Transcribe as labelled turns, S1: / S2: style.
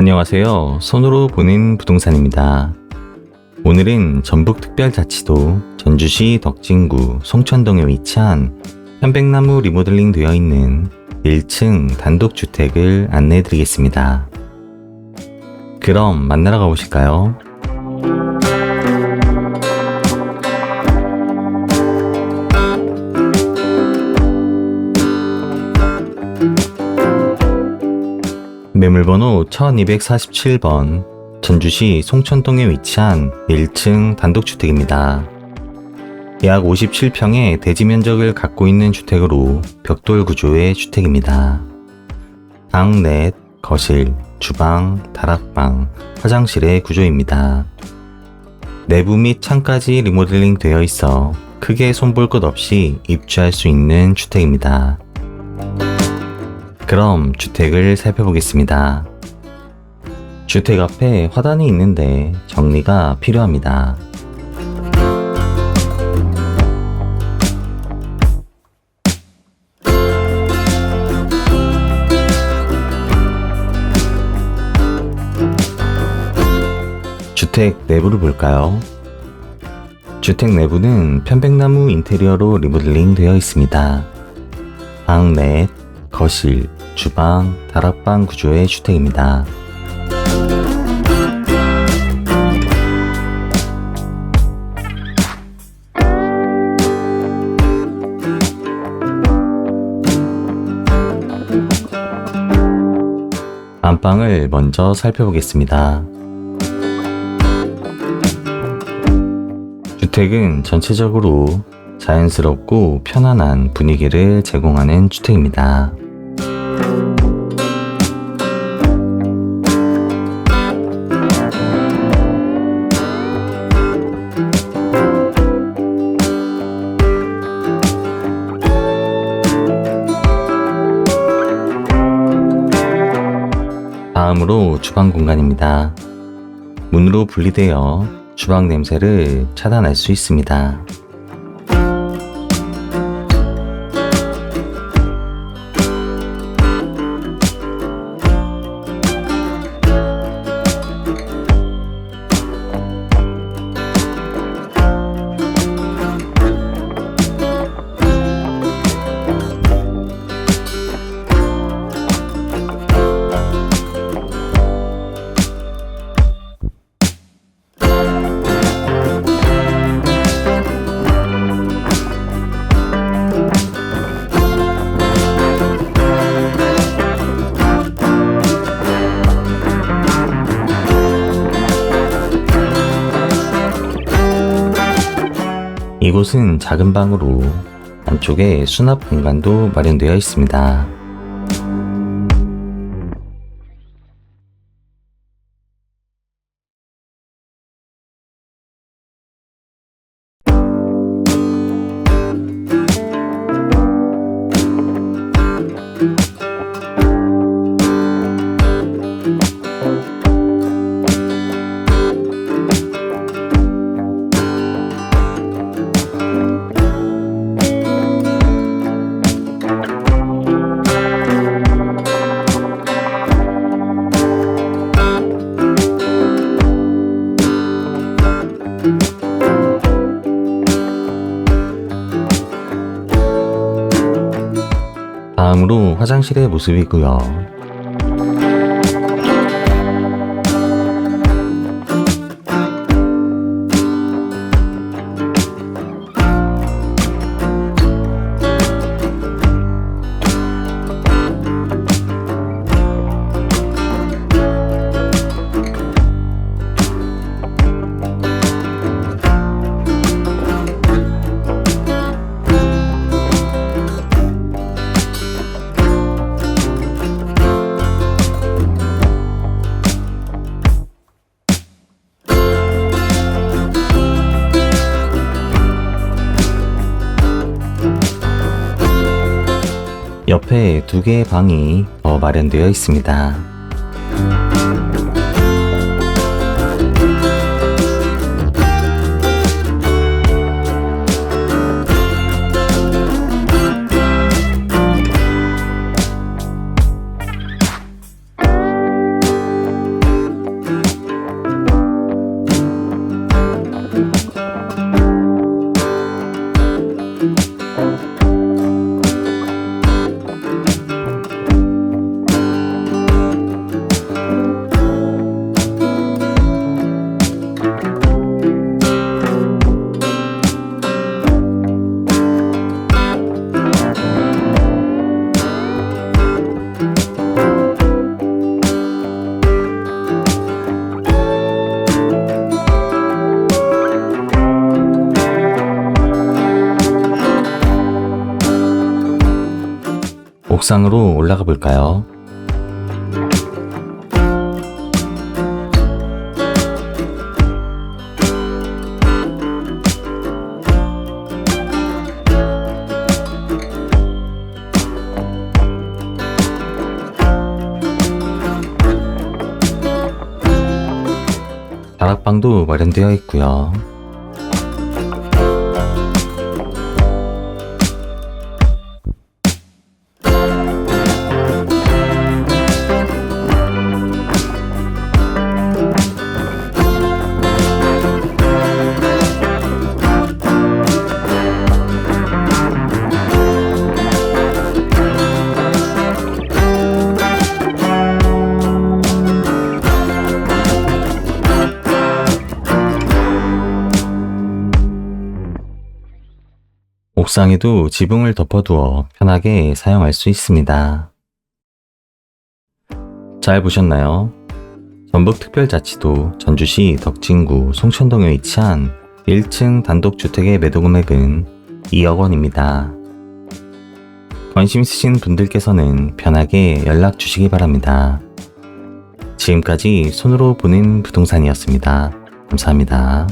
S1: 안녕하세요. 손으로 보는 부동산입니다. 오늘은 전북특별자치도 전주시 덕진구 송천동에 위치한 편백나무 리모델링 되어 있는 1층 단독주택을 안내해 드리겠습니다. 그럼 만나러 가보실까요? 매물번호 1247번 전주시 송천동에 위치한 1층 단독주택입니다. 약 57평의 대지 면적을 갖고 있는 주택으로 벽돌 구조의 주택입니다. 방 넷, 거실, 주방, 다락방, 화장실의 구조입니다. 내부 및 창까지 리모델링 되어 있어 크게 손볼 것 없이 입주할 수 있는 주택입니다. 그럼 주택을 살펴보겠습니다. 주택 앞에 화단이 있는데 정리가 필요합니다. 주택 내부를 볼까요? 주택 내부는 편백나무 인테리어로 리모델링 되어 있습니다. 방 넷, 거실, 주방, 다락방 구조의 주택입니다. 안방을 먼저 살펴보겠습니다. 주택은 전체적으로 자연스럽고 편안한 분위기를 제공하는 주택입니다. 다음으로 주방 공간입니다. 문으로 분리되어 주방 냄새를 차단할 수 있습니다. 이곳은 작은 방으로 안쪽에 수납 공간도 마련되어 있습니다. 다음으로 화장실의 모습이고요. 옆에 두 개의 방이 더 마련되어 있습니다. 옥상으로 올라가 볼까요? 다락방도 마련되어 있고요. 옥상에도 지붕을 덮어두어 편하게 사용할 수 있습니다. 잘 보셨나요? 전북특별자치도 전주시 덕진구 송천동에 위치한 1층 단독주택의 매도 금액은 2억 원입니다. 관심 있으신 분들께서는 편하게 연락 주시기 바랍니다. 지금까지 손으로 보는 부동산이었습니다. 감사합니다.